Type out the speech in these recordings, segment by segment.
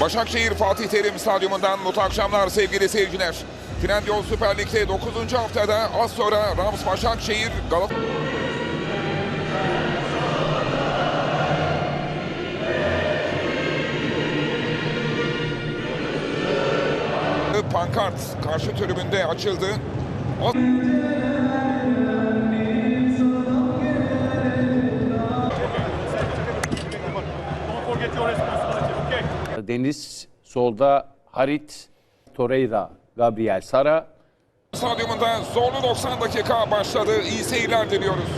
Başakşehir Fatih Terim Stadyumundan mutlu akşamlar sevgili seyirciler. Trendyol Süper Lig'de 9. haftada az sonra Rams Başakşehir Galatasaray pankart karşı tribünde açıldı. O- okay? Deniz solda Harit, Torreira, Gabriel Sara. Stadyumunda zorlu 90 dakika başladı. İyi seyirler diliyoruz.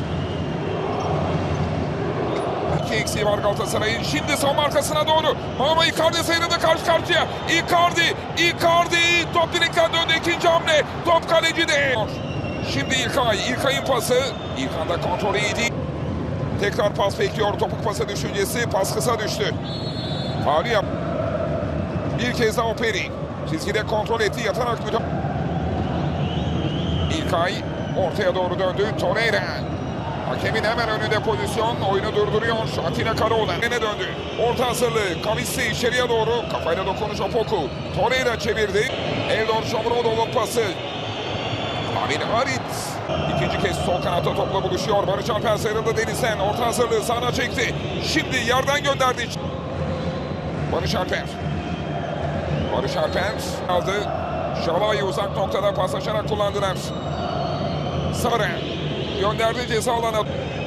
İki eksiği var Galatasaray'ın. Şimdi savunma arkasına doğru. Mauro Icardi sıyrıldı karşı karşıya. Icardi, Icardi. Top direkten döndü ikinci hamle. Top kalecide. Şimdi İlkay. İlkay'ın pası. İlkan da kontrolü iyi değil. Tekrar pas bekliyor. Topuk pası düşüncesi. Pas kısa düştü. Faulü yap. Bir kez daha Operi. Çizgide kontrol etti. Yatarak müdahale. İlkay ortaya doğru döndü. Torreira. Hakemin hemen önünde pozisyon. Oyunu durduruyor. Atilla Karaoğlan yine döndü. Orta hazırlığı. Kavissi içeriye doğru. Kafayla dokunuş Opoku. Torreira çevirdi. Eldor Shomurodov'un pası. Amin Harit. İkinci kez sol kanatta topla buluşuyor. Barış Alper sıyrıldı Deniz'den. Orta hazırlığı sağına çekti. Şimdi yerden gönderdi. Barış Alper. Barış Alper aldı. Şalay'ı uzak noktada paslaşarak kullandılar. Sara gönderdi ceza alanı.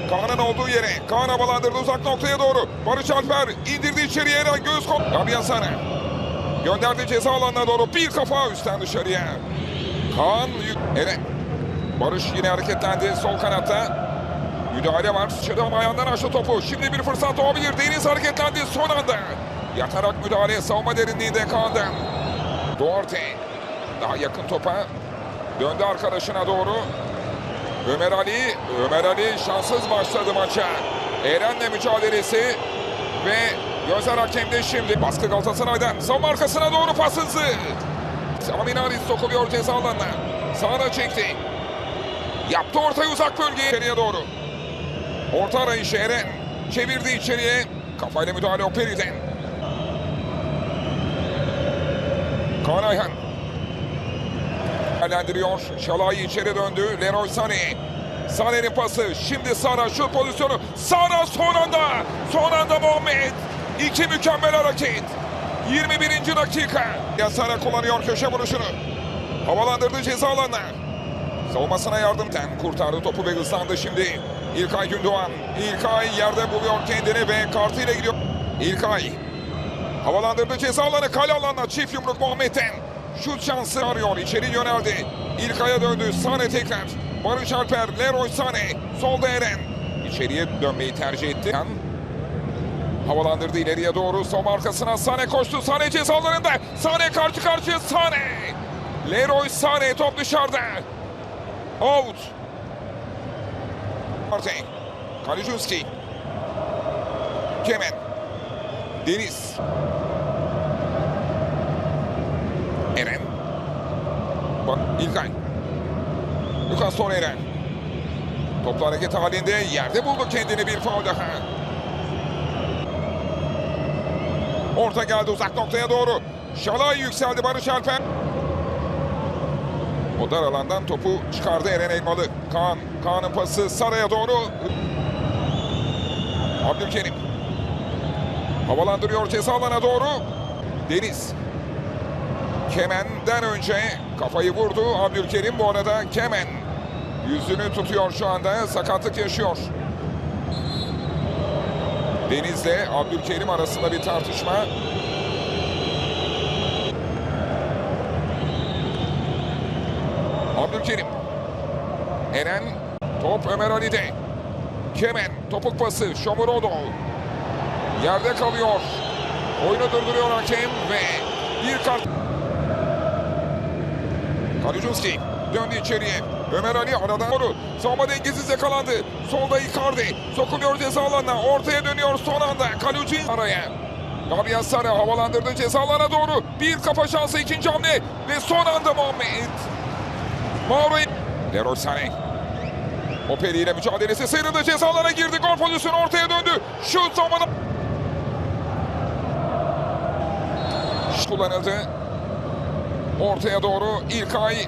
Kaan'ın olduğu yere. Kaan havalandırdı uzak noktaya doğru. Barış Alper indirdi içeriye Eren göğüs kol. Gabriel Sara gönderdi ceza alanına doğru. Bir kafa üstten dışarıya. Kaan Eren. Barış yine hareketlendi sol kanatta. Müdahale var. Çıram ayağından aşağı topu. Şimdi bir fırsat doğabilir. Deniz hareketlendi son anda. Yatarak müdahale savunma derinliğinde Kaan'dan. Duarte daha yakın topa. Döndü arkadaşına doğru. Ömer Ali. Ömer Ali şanssız başladı maça. Eren'le mücadelesi ve gözler hakemde şimdi. Baskı Galatasaray'dan. Savunma arkasına doğru pas hızı. Amin Halis sokuluyor ceza alanına. Sağına çekti. Yaptı ortayı uzak bölgeye. İçeriye doğru. Orta arayışı Eren. Çevirdi içeriye. Kafayla müdahale Operi'den. Kaan Ayhan. Değerlendiriyor. Şalay içeri döndü. Leroy Sané. Sané'nin pası. Şimdi Sara şu pozisyonu. Sara son anda. Son anda Muhammed. İki mükemmel hareket. 21. dakika. Ya Sara kullanıyor köşe vuruşunu. Havalandırdı ceza alanına. Savunmasına yardımden kurtardı topu ve hızlandı şimdi. İlkay Gündoğan. İlkay yerde buluyor kendini ve kartıyla gidiyor. İlkay. Havalandırdı ceza alanı kale alanına çift yumruk Muhammed'den. Şut şansı arıyor içeri yöneldi. İlkay'a döndü Sane tekrar. Barış Alper, Leroy Sane. Solda Eren. İçeriye dönmeyi tercih etti. Havalandırdı ileriye doğru. Son arkasına Sane koştu. Sane cezalarında. Sane karşı karşıya Sane. Leroy Sane top dışarıda. Out. Marte. Kalicunski. Kemen. Deniz. Eren. Bak İlkay. Lucas Torreira. Toplu hareket halinde yerde buldu kendini bir faul daha. Orta geldi uzak noktaya doğru. Şalay yükseldi Barış Alper. O dar alandan topu çıkardı Eren Elmalı. Kaan, Kaan'ın pası Sara'ya doğru. Abdülkerim. Havalandırıyor ceza alana doğru. Deniz. Kemen'den önce kafayı vurdu Abdülkerim. Bu arada Kemen yüzünü tutuyor şu anda. Sakatlık yaşıyor. Deniz'le Abdülkerim arasında bir tartışma. Abdülkerim. Eren. Top Ömer Ali'de. Kemen. Topuk pası. Shomurodov. Yerde kalıyor. Oyunu durduruyor hakem ve bir kart. Kalicunski döndü içeriye. Ömer Ali aradan doğru. Savunma dengesiz yakalandı. Solda Icardi. Sokuluyor ceza alanına. Ortaya dönüyor son anda. Kalucin araya. Gabriel Sara havalandırdı ceza alana doğru. Bir kafa şansı ikinci hamle. Ve son anda Muhammed. Mauro. Leroy Sané. Operi ile mücadelesi sıyrıldı. Cezalara girdi. Gol pozisyonu ortaya döndü. Şut zamanı. Kullanıldı. Ortaya doğru İlkay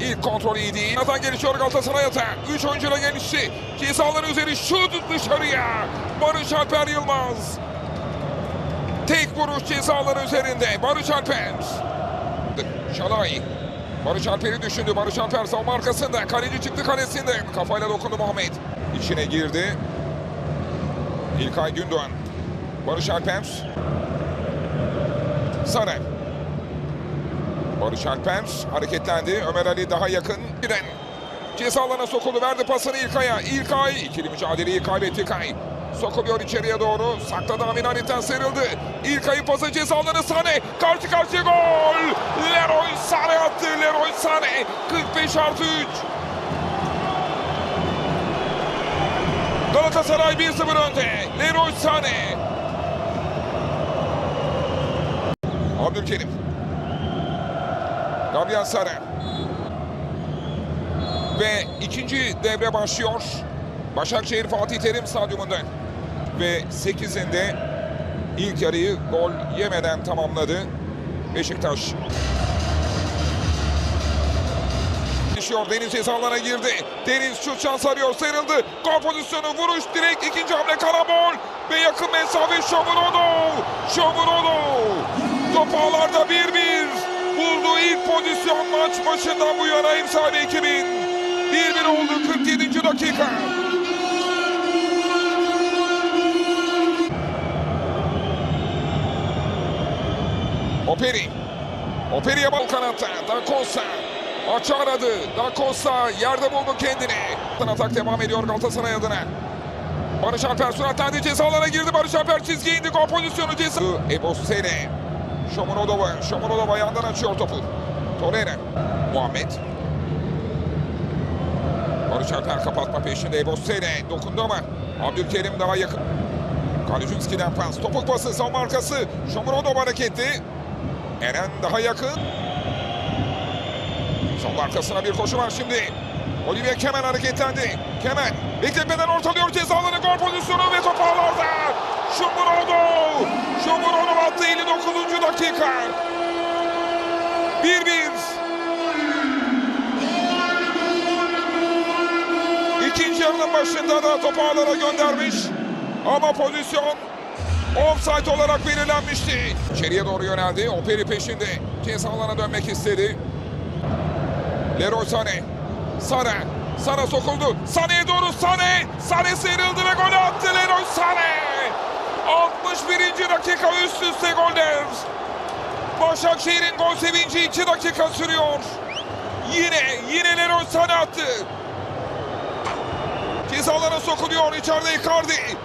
ilk kontrol iyi değil. Atan gelişiyor Galatasaray ata. Üç oyuncuyla gelişti. Cezalar üzeri şut dışarıya. Barış Alper Yılmaz. Tek vuruş cezalar üzerinde. Barış Alper. Şalay. Barış Alper'i düşündü. Barış Alper savunma arkasında. Kaleci çıktı kalesinde. Kafayla dokundu Muhammed. İçine girdi. İlkay Gündoğan. Barış Alper. Sarı. Barış Alper hareketlendi. Ömer Ali daha yakın. Giren. Ceza alana sokuldu. Verdi pasını İlkay'a. İlkay ikili mücadeleyi kaybetti Kay. Sokuluyor içeriye doğru. Sakladı Amin Halit'ten sıyrıldı. İlkay'ın pası ceza alanı Sane. Karşı karşıya gol. Leroy Sane attı. Leroy Sane. 45 artı 3. Galatasaray 1-0 önde. Leroy Sane. Abdülkerim. Gabriel Sara. Ve ikinci devre başlıyor. Başakşehir Fatih Terim Stadyumunda. Ve 8'inde ilk yarıyı gol yemeden tamamladı Beşiktaş. Düşüyor Deniz cezalarına girdi. Deniz şut şans arıyor sıyrıldı. Gol pozisyonu vuruş direkt ikinci hamle karambol. Ve yakın mesafe Şomurodo. Şomurodo. Top ağlarda 1-1. Buldu ilk pozisyon maç başından bu yana ev sahibi ekibin. 1-1 oldu 47. dakika. Operi. Operi'ye bal kanatta. Da Costa. Açı aradı. Da Costa yerde buldu kendini. Atak devam ediyor Galatasaray adına. Barış Alper süratlendi cezalara girdi. Barış Alper çizgiye indi. Gol pozisyonu ceza. Ebo Sene. Şomurodova. Şomurodova yandan açıyor topu. Torreira. Muhammed. Barış Alper kapatma peşinde. Ebo Sene dokundu ama Abdülkerim daha yakın. Kalecunski'den pas. Topuk pası savunma arkası. Şomurodova hareketli. Eren daha yakın. Sol arkasına bir koşu var şimdi. Olivier Kemen hareketlendi. Kemen bekletmeden ortalıyor cezaları gol pozisyonu ve top ağlarda. Şumurodo. Şumurodo attı 59. dakika. 1-1. İkinci yarının başında da topu ağlara göndermiş. Ama pozisyon offside olarak belirlenmişti. İçeriye doğru yöneldi. Operi peşinde. Ceza alana dönmek istedi. Leroy Sané. Sara. Sara sokuldu. Sané'ye doğru Sané. Sané sıyrıldı ve golü attı Leroy Sané. 61. dakika üst üste goller. Başakşehir'in gol sevinci 2 dakika sürüyor. Yine, yine Leroy Sané attı. Cezalara sokuluyor. İçeride Icardi.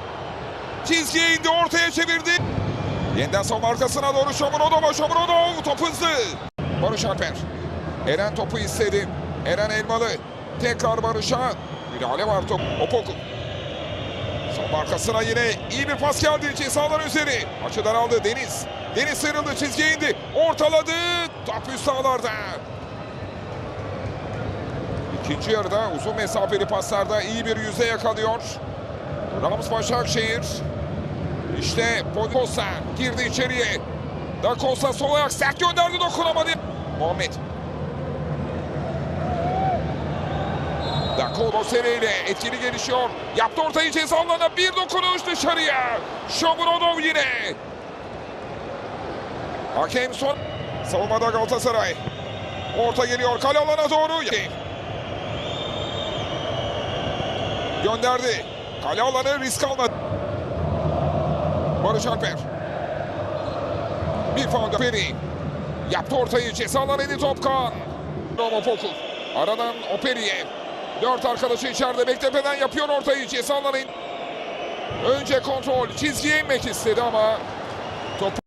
Çizgiye indi ortaya çevirdi. Yeniden son arkasına doğru Şomurodova. Şomurodov top hızlı. Barış Alper. Eren topu istedi. Eren Elmalı. Tekrar Barış'a. Müdahale var top. Opoku. Son arkasına yine iyi bir pas geldi. Cezalar üzeri. Açıdan aldı Deniz. Deniz sıyrıldı çizgiye indi. Ortaladı. Top üst sahalarda. İkinci yarıda uzun mesafeli paslarda iyi bir yüzde yakalıyor. Rams Başakşehir. İşte Podkosa girdi içeriye. Da Costa sol ayak sert gönderdi dokunamadı. Muhammed. Da Costa ile etkili gelişiyor. Yaptı ortayı ceza alanına bir dokunuş dışarıya. Shomurodov yine. Hakem son. Savunmada Galatasaray. Orta geliyor kale alana doğru. Gönderdi. Kale alanı risk almadı. Barış Alper. Bir faul Operi. Yaptı ortayı ceza alanı Edi Topkan. Roma Poku. Aradan Operi'ye. Dört arkadaşı içeride beklemeden yapıyor ortayı ceza alanı. Önce kontrol çizgiye inmek istedi ama top